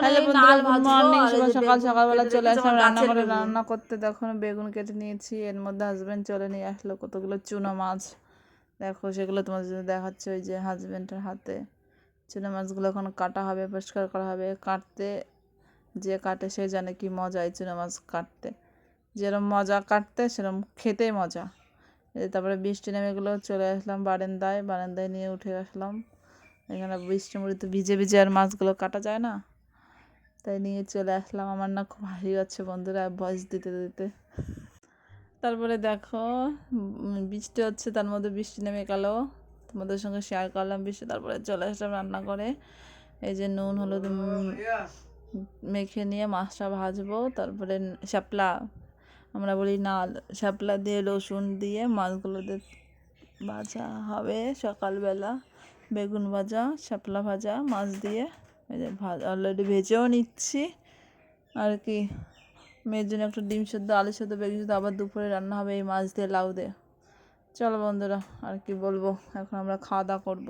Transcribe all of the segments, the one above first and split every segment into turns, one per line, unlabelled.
এখন
হ্যালো বন্ধুরা good morning শুভ সকাল
বেগুন
সকালবেলা
কেটে
চলে আসলাম রান্না করে রান্না করতে তখন বেগুন কেটে নিয়েছি এর মধ্যে হাজবেন্ড চলে নিয়ে আসলো কতগুলো চুনো মাছ। দেখো সেগুলো জন্য দেখাচ্ছে ওই যে হাজবেন্ডের হাতে। চুনো মাছগুলো এখন কাটা হবে পরিষ্কার করা হবে। কাটতে যে কাটে সে জানে কি মজা এই চুনো মাছ কাটতে। যেরকম মজা কাটতে সেরকম খেতেই মজা। তারপরে বৃষ্টি নেমে গেলো চলে আসলাম বারান্দায়। বারান্দায় নিয়ে উঠে আসলাম। এখানে বৃষ্টি মুড়িতে ভিজে ভিজে আর মাছগুলো কাটা যায় না। তাই নিয়ে চলে আসলাম। আমার না খুব হাসি হচ্ছে বন্ধুরা ভয়েস দিতে দিতে। তারপরে দেখো বৃষ্টি হচ্ছে, তার মধ্যে বৃষ্টি নেমে গেল। তোমাদের সঙ্গে শেয়ার করলাম বৃষ্টি, তারপরে চলে আসলাম রান্না করে এই যে নুন, হলুদ মেখে নিয়ে মাছটা ভাজবো। তারপরে শ্যাপলা আমরা বলি নাল শ্যাপলা দিয়ে রসুন দিয়ে মাছগুলো দিয়ে ভাজা হবে সকালবেলা। বেগুন ভাজা শ্যাপলা ভাজা মাছ দিয়ে। অলরেডি ভেজেও নিচ্ছি। আর কি, মেয়ের জন্য একটু ডিম সেদ্ধ, আলু সেদ্ধ, বেগুন সেদ্ধ, আবার দুপুরে রান্না হবে এই মাছ দিয়ে লাউ দিয়ে। চলো বন্ধুরা, আর কি বলব, এখন আমরা খাওয়া দাওয়া করব।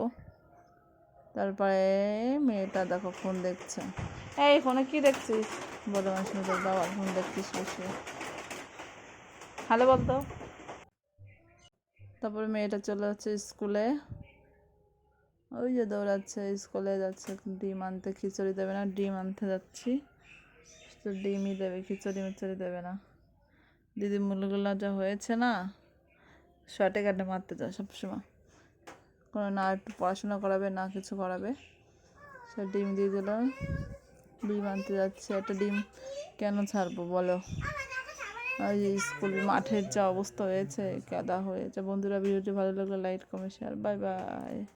তারপরে মেয়েটা দেখো ফোন দেখছে। এই ফোনে কি দেখছিস? বলো মানুষ বাবা ফোন দেখছিস বসে। হ্যালো বলতো তারপরে মেয়েটা চলে যাচ্ছে স্কুলে। ওই যে দৌড়াচ্ছে, স্কুলে যাচ্ছে, ডিম আনতে খিচুড়ি দেবে না, ডিম আনতে যাচ্ছি। তো ডিমই দেবে, খিচুড়ি মিচুড়ি দেবে না। দিদি মুলগুলো যা হয়েছে না শর্টে কাটে মারতে যায় সবসময়। কোনো না একটু পড়াশোনা করাবে, না কিছু করাবে। সে ডিম দিয়ে দিল, ডিম আনতে যাচ্ছে, একটা ডিম কেন ছাড়বো বলো? ওই স্কুল মাঠের যা অবস্থা হয়েছে কাদা হয়েছে। বন্ধুরা, ভিডিওটি ভালো লাগলে like comment share bye bye